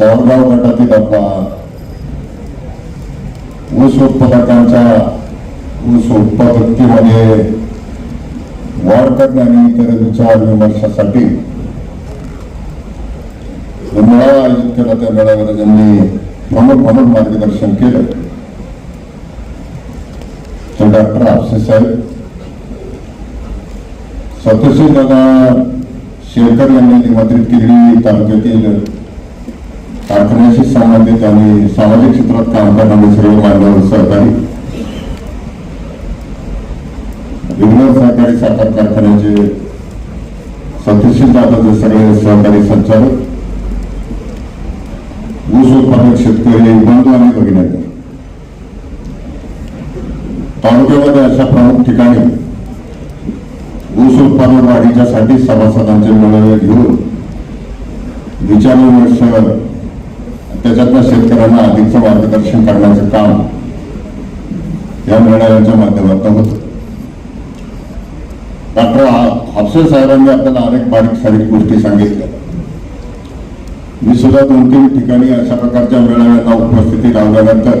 सावरगाव गटातील आपला ऊस उत्पादकांच्या ऊस उत्पादकतेमध्ये वाढ करणे आणि इतर विचार विमर्शासाठी मेळावा आयोजित केला. त्या मेळाव्याला त्यांनी प्रमुख म्हणून मार्गदर्शन केलं. ते डॉक्टर आपसे साहेब सत्यशील दादा शेरकर यांनी निमंत्रित केली तालुक्यातील कारखान्याशी संबंधित आणि सामाजिक क्षेत्रात काम करणारे सर्व मान्यवर सहकारी विघ्न सहकारी साखर कारखान्याचे सत्यशील जाधवचे सगळे सहकारी संचालक ऊस उत्पादक शेतकरी बंधू आणि भगिनी तालुक्यामध्ये अशा प्रमुख ठिकाणी ऊस उत्पादन वाढीच्यासाठी सभासदांचे मेळावे घेऊन विचार विमर्श त्याच्यातनं शेतकऱ्यांना अधिकचं मार्गदर्शन करण्याचं काम या मेळाव्याच्या माध्यमातून होतं. डॉक्टर हापसे साहेबांनी आपल्याला अनेक बारीक सारीक गोष्टी सांगितल्या. मी सुद्धा दोन तीन ठिकाणी अशा प्रकारच्या मेळाव्यांना उपस्थिती लावल्यानंतर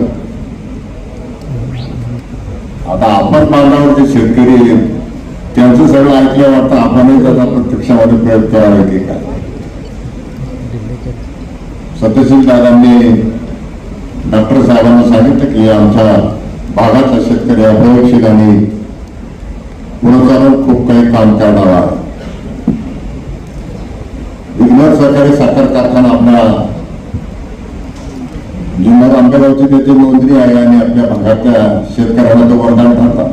आता आपण बांधावर जे शेतकरी त्यांचं सगळं ऐकलं वाटतं आपणही त्याचा प्रत्यक्षामध्ये प्रयोग करावा की काय सत्यशील दादांनी डॉक्टर साहेबांना सांगितलं की आमच्या भागाचा शेतकरी अप्रयोगशील आणि पुढे चालून खूप काही काम करणार आहे. विघ्नर सहकारी साखर कारखाना आपल्या जिल्ह्यात आंबेगावची त्याची नोंदणी आहे आणि आपल्या भागातल्या शेतकऱ्यांना तो वरदान ठरतात.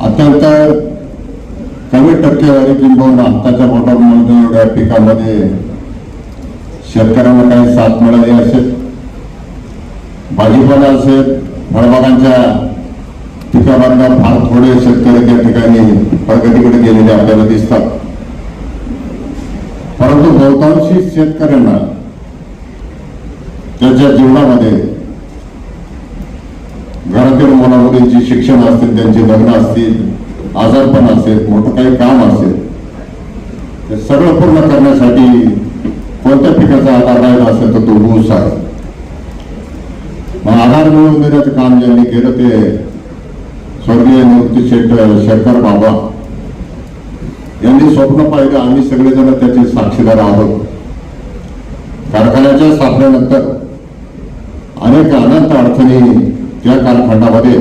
अत्यंत कमी टक्केवारी किंबहुना आत्ताच्या मोठ्या एवढ्या पिकामध्ये शेतकऱ्यांना काही साथ मिळाली असेल. भाजीपाला असेल फळबागांच्या पिकामधला फार थोडे शेतकरी त्या ठिकाणी प्रगतीकडे गेलेले आपल्याला दिसतात. परंतु बहुतांशी शेतकऱ्यांना त्यांच्या जीवनामध्ये घरातील मुलामुलींची शिक्षण असतील त्यांची लग्न असतील आजारपण असेल मोठं काही काम असेल. ते सगळं पूर्ण करण्यासाठी कोणत्या पिकाचा आधार राहिला असेल तर तो ऊस आहे. मग आधार मिळवून देण्याचं काम ज्यांनी केलं ते स्वर्गीय निवृत्ती शेठ शेखर बाबा. यांनी स्वप्न पाहिलं आम्ही सगळेजण त्याचे साक्षीदार आहोत. कारखान्याच्या स्थापनेनंतर अनेक अनंत अडचणी त्या कालखंडामध्ये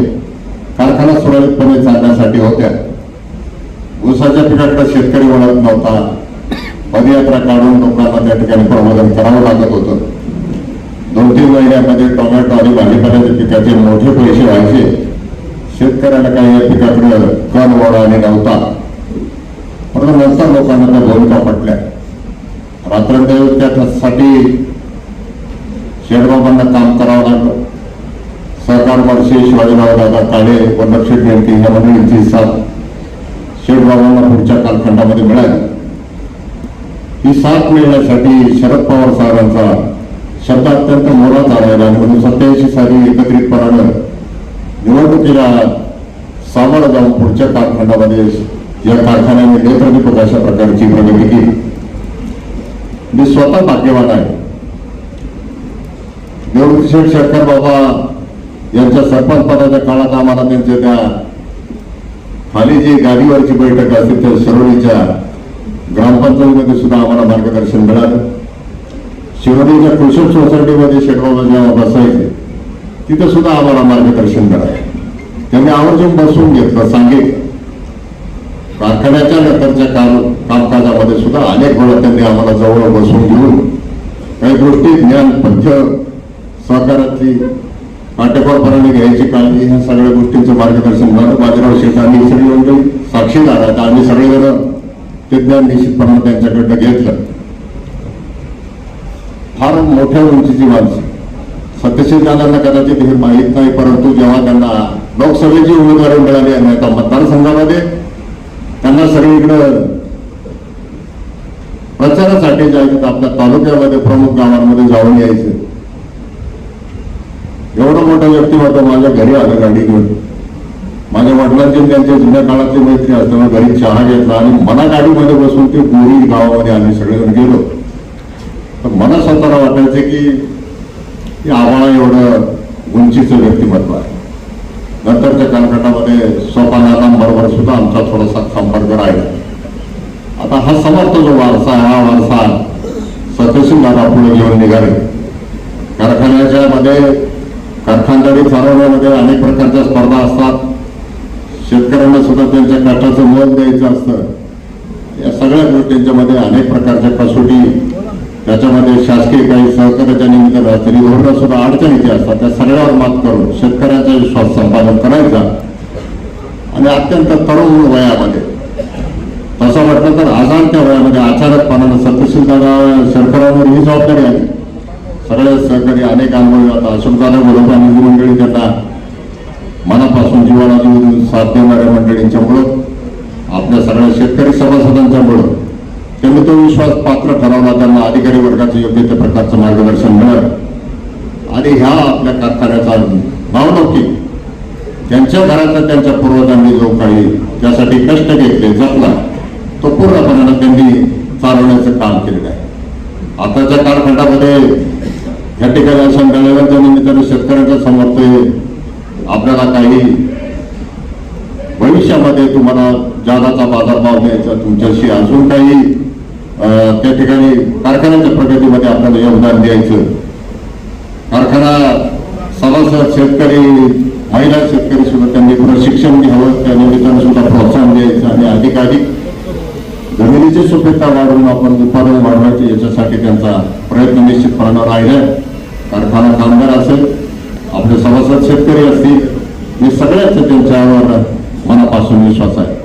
कारखाना सुरळीतपणे चालण्यासाठी होत्या. ऊसाच्या पिकातला शेतकरी वळत नव्हता. पदयात्रा काढून लोकांना त्या ठिकाणी प्रबोधन करावं लागत होतं. दोन तीन महिन्यामध्ये टोमॅटो आणि भाजीपाल्याच्या पिकाचे मोठे पैसे व्हायचे. शेतकऱ्याला काही या पिकाकडे कण वळ आणि नव्हता. परंतु नंतर लोकांना त्या भूमिका पटल्या. रात्रंदिवस त्यासाठी शेडबाबांना काम करावं लागलं. सहकार वर्षी शिवाजीराव दादा काळे व जयंती या मंडळींची साथ शेठबाबांना पुढच्या कालखंडामध्ये मिळाली. ही साथ मिळण्यासाठी शरद पवार साहेबांचा शब्द अत्यंत मोलाचा राहिला आणि म्हणून सत्याऐंशी साली एकत्रितपणानं निवडणुकीला सामोरं जाऊन पुढच्या कालखंडामध्ये या कारखान्याने नेत्रदीपक अशा प्रकारची प्रगती केली. मी स्वतः भाग्यवान आहे. देवकृष्ण शेटकर बाबा यांच्या सरपंच पदाच्या काळात आम्हाला त्यांच्या त्या खाली जी गाडीवरची बैठक असते त्या शिरोडीच्या ग्रामपंचायतीमध्ये सुद्धा आम्हाला मार्गदर्शन मिळालं. शिरोडीच्या कृषी सोसायटीमध्ये शेटबाबा जेव्हा बसायचे तिथे सुद्धा आम्हाला मार्गदर्शन मिळालं. त्यांनी आवर्जून बसवून घेतलं सांगेल कारखान्याच्या नंतरच्या काम कामकाजामध्ये सुद्धा अनेक वेळा त्यांनी आम्हाला जवळ बसून घेऊन काही गोष्टी ज्ञान पथ्य सहकारातली काटेकोरपणाने घ्यायची काळजी ह्या सगळ्या गोष्टींचं मार्गदर्शन झालं बाजीराव शेठ आणि सगळी मंडळी साक्षीदार आहेत आम्ही सगळेजण ते ज्ञान निश्चितपणाने त्यांच्याकडनं घेतलं. फार मोठ्या उंचीची माणसं. सत्यशील दादांना कदाचित हे माहीत नाही परंतु जेव्हा त्यांना लोकसभेची उमेदवारी मिळाली आणि आता मतदारसंघामध्ये त्यांना सगळीकडं प्रचारासाठी जायचं आपल्या तालुक्यामध्ये प्रमुख गावांमध्ये जाऊन यायचं. एवढं मोठं व्यक्तिमत्व माझ्या घरी आलं गाडी घेऊन माझ्या वडिलांचे त्यांच्या जुन्या काळातले मैत्री असताना घरी चहा घेतला आणि मना गाडीमध्ये बसून ते बोरी गावामध्ये आम्ही सगळेजण गेलो. तर मला स्वतःला वाटायचं की आम्हाला एवढं उंचीचं व्यक्तिमत्व आहे. नंतरच्या कालखंडामध्ये सोपानाथांबरोबर सुद्धा आमचा थोडासा संपर्क राहिला. आता हा समर्थ जो वारसा हा वारसा सत्यशील दादा पुढे घेऊन निघाले. कारखान्याच्या मध्ये कारखानदारी चालवण्यामध्ये अनेक प्रकारच्या स्पर्धा असतात. शेतकऱ्यांना सुद्धा त्यांच्या कष्टाचं मोल द्यायचं असतं. या सगळ्या गोष्टींच्या मध्ये अनेक प्रकारच्या कसोटी त्याच्यामध्ये शासकीय काही सहकार्याच्या निमित्तानं तरी धोरणं सुद्धा अडचणीची असतात. त्या सगळ्यावर मात करून शेतकऱ्यांचा विश्वास संपादन करायचा. आणि अत्यंत तरुण वयामध्ये. तसं म्हटलं तर आजारत्या वयामध्ये अचानकपणानं सत्यशील दादा शेतकऱ्यांवर ही जबाबदारी आली. सगळ्या सहकारी अनेक अनुभवी आता अशोकदादा बरोबर निधी मंडळी त्यांना मनापासून जीवाला जीवन साथ देणाऱ्या मंडळींच्यामुळं आपल्या सगळ्या शेतकरी सभासदांच्यामुळं त्यांनी तो विश्वास पात्र ठरवला त्यांना अधिकारी वर्गाचं योग्य त्या प्रकारचं मार्गदर्शन मिळालं. आणि ह्या आपल्या कारखान्याचा नव्हती त्यांच्या घराचा त्यांच्या पूर्वजांनी जो काही त्यासाठी कष्ट घेतले जपला तो पूर्णपणानं त्यांनी चालवण्याचं काम केलेलं आहे. आताच्या कालखंडामध्ये या ठिकाणी अशा गळ्याच्या शेतकऱ्यांचा शेतकऱ्यांच्या समोर ते आपल्याला काही भविष्यामध्ये तुम्हाला जादाचा बाजारभाव द्यायचा तुमच्याशी अजून काही त्या ठिकाणी कारखान्याच्या प्रगतीमध्ये आपल्याला योगदान द्यायचं. कारखाना सभासद शेतकरी महिला शेतकरी सुद्धा त्यांनी प्रशिक्षण घ्यावं त्या निमित्ताने सुद्धा प्रोत्साहन द्यायचं आणि अधिकाधिक जमिनीची सुपीकता वाढवून आपण उत्पादन वाढवायचे याच्यासाठी त्यांचा प्रयत्न निश्चितपणानं राहिला कारखाना कामगार असेल आपले सभासद शेतकरी असतील हे सगळ्याच त्यांच्यावर मनापासून विश्वास आहे.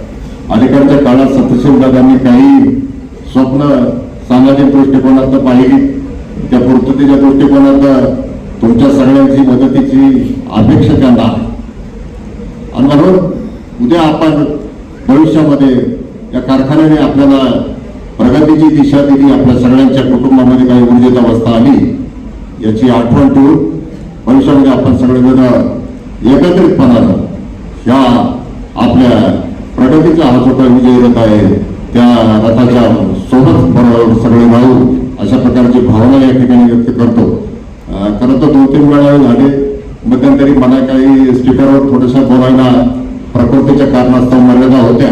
अलीकडच्या काळात सत्यशील दादांनी काही स्वप्न सामाजिक दृष्टिकोनात पाहिली. त्या पूर्ततेच्या दृष्टिकोनात तुमच्या सगळ्यांची मदतीची अपेक्षा त्यांना आहे. आणि म्हणून उद्या आपण भविष्यामध्ये या कारखान्याने आपल्याला प्रगतीची दिशा दिली आपल्या सगळ्यांच्या कुटुंबामध्ये काही ऊर्जित अवस्था आली याची आठवण ठेवून भविष्यामध्ये आपण सगळेजण एकत्रितपणानं ह्या आपल्या प्रगतीचा हा जो काही विजय रथ आहे. त्या रथाच्या सोबत बरोबर सगळे राहू अशा प्रकारची भावना या ठिकाणी व्यक्त करतो. खरं तर दोन तीन वेळा झाले. मध्यंतरी मला काही स्पीकरवर थोडंसं बोलायला प्रकृतीच्या कारणास्तव मर्यादा होत्या.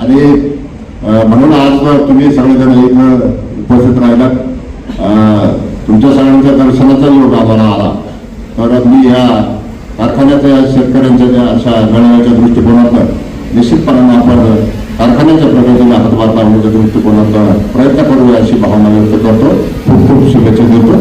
आणि म्हणून आज तुम्ही सगळेजण इथं उपस्थित राहिलात. तुमच्या सगळ्यांच्या दर्शनाचा योग आम्हाला आला. तर मी ह्या कारखान्याच्या शेतकऱ्यांच्या त्या अशा गणनाच्या दृष्टिकोनातून निश्चितपणाने आपण कारखान्याच्या प्रगतीला हातभार लावण्याच्या दृष्टिकोनातून प्रयत्न करूया अशी भावना व्यक्त करतो. खूप खूप शुभेच्छा देतो.